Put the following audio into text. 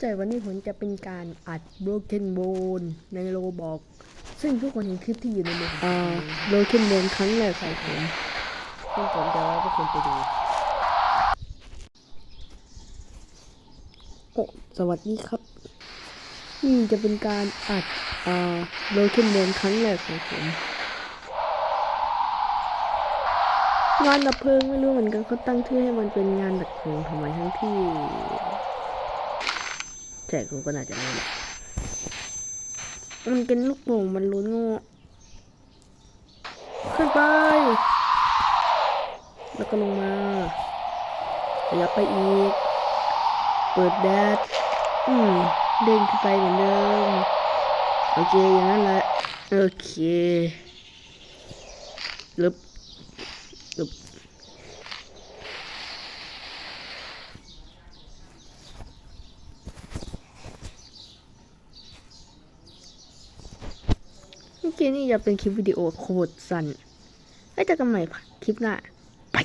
ใจวันนี้ผมจะเป็นการอัด Broken Bone ในโรบอก ซึ่งทุกคนเห็นคลิปที่อยู่ในมือของอ่าผมโรเคนเบนครั้งแรกของผมซึ่งผมจะให้ทุกคนไปดูโอ้สวัสดีครับ นี่จะเป็นการอัด อ่าโรเคนเบนครั้งแรกของผมงานดับเพลิงไม่รู้เหมือนกันเขาตั้งชื่อให้มันเป็นงานดับเพลิงทำไมทั้งที่ แจกกูก็น่าจะรู้แหละมันเป็นลูกโป่งมันลุ้นง่ขึ้นไป แล้วก็ลงมาขยับไปอีก เปิดแดด อืม เด้งขึ้นไปเหมือนเดิม โอเค อย่างนั้นแหละ โอเค ลึบลึบ โอกี้นี่จะเป็นคลิปวิดีโอโคตรสั้นไว้เจอกันใหม่คลิปหน้าไป